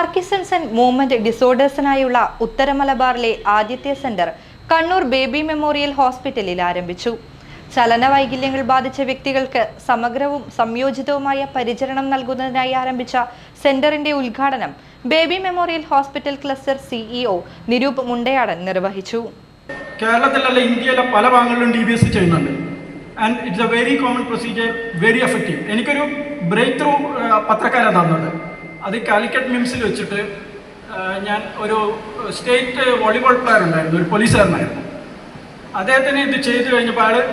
Parkinson's and movement ഡിസോർഡേഴ്സിനായുള്ള ഉത്തര മലബാറിലെ ആദ്യത്തെ സെന്റർ കണ്ണൂർ ബേബി മെമ്മോറിയൽ ഹോസ്പിറ്റലിൽ ആരംഭിച്ചു. ചലന വൈകല്യങ്ങൾ ബാധിച്ച വ്യക്തികൾക്ക് സമഗ്രവും സംയോജിതവുമായ പരിചരണം നൽകുന്നതിനായി ആരംഭിച്ച സെന്ററിന്റെ ഉദ്ഘാടനം Baby Memorial Hospital cluster CEO Niroop Mundayadan നിർവഹിച്ചു. കേരളത്തിലല്ല ഇന്ത്യയിലെ പല ഭാഗങ്ങളിലും ഡി ബി എസ് ചെയ്യുന്നുണ്ട്. And it's a very common procedure very effective എനിക്കൊരു ബ്രേക്ക് ത്രൂ തന്നത് അത് കാലിക്കറ്റ് മിംസിൽ വെച്ചിട്ട് ഞാൻ ഒരു സ്റ്റേറ്റ് വോളിബോൾ പ്ലെയർ ഉണ്ടായിരുന്നു ഒരു പോലീസുകാരനായിരുന്നു അദ്ദേഹത്തിന് ഇത് ചെയ്തു കഴിഞ്ഞപ്പോൾ അയാൾ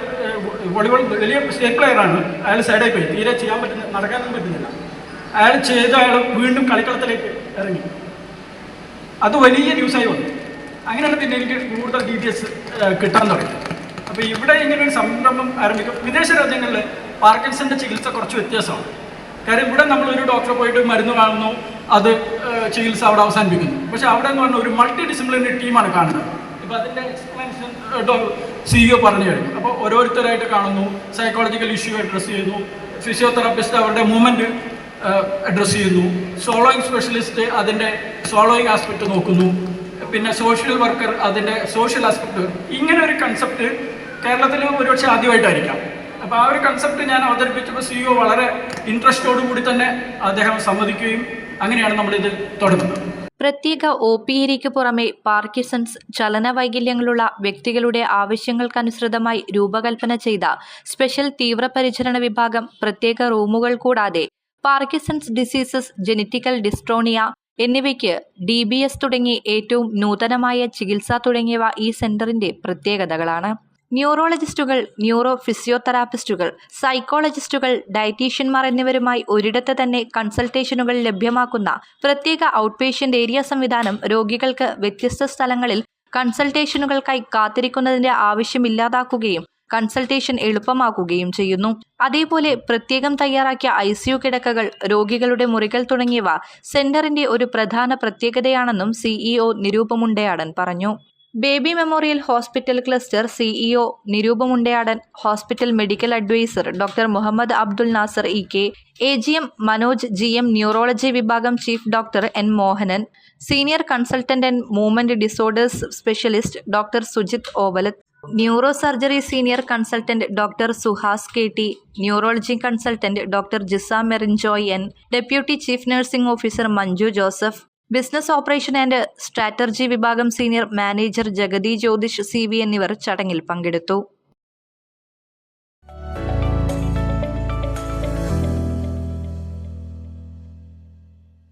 വോളിബോൾ വലിയ സ്റ്റേറ്റ് പ്ലെയറാണ് അയാൾ സൈഡായി പോയി. തീരെ ചെയ്യാൻ പറ്റുന്ന നടക്കാനൊന്നും പറ്റുന്നില്ല. അയാൾ ചെയ്ത് അയാൾ വീണ്ടും കളിക്കളത്തിലേക്ക് ഇറങ്ങി. അത് വലിയ ന്യൂസായി വന്നു. അങ്ങനെയാണ് പിന്നെ എനിക്ക് കൂടുതൽ ഡീറ്റെയിൽസ് കിട്ടാൻ തുടങ്ങി അപ്പോൾ ഇവിടെ ഇങ്ങനെ ഒരു സംരംഭം ആരംഭിക്കും. വിദേശ രാജ്യങ്ങളിൽ പാർക്കിൻസന്റെ ചികിത്സ കുറച്ച് വ്യത്യാസമാണ്. കാര്യം ഇവിടെ നമ്മൾ ഒരു ഡോക്ടറെ പോയിട്ട് മരുന്ന് കാണുന്നു അത് ചികിത്സ അവിടെ അവസാനിപ്പിക്കുന്നു. പക്ഷെ അവിടെ എന്ന് പറഞ്ഞാൽ ഒരു മൾട്ടി ഡിസിപ്ലിനറി ടീമാണ് കാണുന്നത്. ഇപ്പൊ അതിന്റെ എക്സ്പ്ലനേഷൻ സിഇഒ പറഞ്ഞു കഴിഞ്ഞു. അപ്പോൾ ഓരോരുത്തരായിട്ട് കാണുന്നു സൈക്കോളജിക്കൽ ഇഷ്യൂ അഡ്രസ് ചെയ്യുന്നു ഫിസിയോതെറാപ്പിസ്റ്റ് അവരുടെ മൂവ്മെന്റ് അഡ്രസ് ചെയ്യുന്നു സോളോയിങ് സ്പെഷ്യലിസ്റ്റ് അതിന്റെ സോളോയിങ് ആസ്പെക്ട് നോക്കുന്നു പിന്നെ സോഷ്യൽ വർക്കർ അതിന്റെ സോഷ്യൽ ആസ്പെക്ട് ഇങ്ങനെ ഒരു കൺസെപ്റ്റ് കേരളത്തിൽ ഒരുപക്ഷെ ആദ്യമായിട്ടായിരിക്കാം. അപ്പോൾ ആ ഒരു കൺസെപ്റ്റ് ഞാൻ അവതരിപ്പിച്ചപ്പോൾ സിഇഒ വളരെ ഇൻട്രസ്റ്റോടു കൂടി തന്നെ അദ്ദേഹം സമ്മതിക്കുകയും അങ്ങനെയാണ് നമ്മൾ നമ്മളിത് തുടങ്ങുന്നത്. പ്രത്യേക ഒ പി ഇരിക്ക് പുറമെ പാർക്കിസൺസ് ചലനവൈകല്യങ്ങളുള്ള വ്യക്തികളുടെ ആവശ്യങ്ങൾക്കനുസൃതമായി രൂപകൽപ്പന ചെയ്ത സ്പെഷ്യൽ തീവ്രപരിചരണ വിഭാഗം പ്രത്യേക റൂമുകൾ കൂടാതെ പാർക്കിസൺസ് ഡിസീസസ് ജെനറ്റിക്കൽ ഡിസ്ട്രോണിയ എന്നിവയ്ക്ക് ഡി ബി എസ് തുടങ്ങി ഏറ്റവും നൂതനമായ ചികിത്സ തുടങ്ങിയവ ഈ സെന്ററിന്റെ പ്രത്യേകതകളാണ്. ന്യൂറോളജിസ്റ്റുകൾ ന്യൂറോ ഫിസിയോതെറാപ്പിസ്റ്റുകൾ സൈക്കോളജിസ്റ്റുകൾ ഡയറ്റീഷ്യന്മാർ എന്നിവരുമായി ഒരിടത്ത് തന്നെ കൺസൾട്ടേഷനുകൾ ലഭ്യമാക്കുന്ന പ്രത്യേക ഔട്ട് പേഷ്യന്റ് ഏരിയ സംവിധാനം രോഗികൾക്ക് വ്യത്യസ്ത സ്ഥലങ്ങളിൽ കൺസൾട്ടേഷനുകൾക്കായി കാത്തിരിക്കുന്നതിന്റെ ആവശ്യമില്ലാതാക്കുകയും കൺസൾട്ടേഷൻ എളുപ്പമാക്കുകയും ചെയ്യുന്നു. അതേപോലെ പ്രത്യേകം തയ്യാറാക്കിയ ഐ സിയു കിടക്കകൾ രോഗികളുടെ മുറികൾ തുടങ്ങിയവ സെന്ററിന്റെ ഒരു പ്രധാന പ്രത്യേകതയാണെന്നും സിഇഒ നിരൂപമുണ്ടയാടൻ പറഞ്ഞു. Baby Memorial Hospital cluster CEO Niroop Mundayadan hospital medical adviser doctor Muhammad Abdul Nasser E K A G M Manoj G M neurology വിഭാഗം chief doctor N Mohanan senior consultant and movement disorders specialist doctor Sujith Ovalath neuro surgery senior consultant doctor Suhas K T neurology consultant doctor Jisa Merin Joy N deputy chief nursing officer Manju Joseph business operation and strategy വിഭാഗം senior manager Jagathi Jyothish C എന്നിവർ ചടങ്ങിൽ പങ്കെടുത്തു.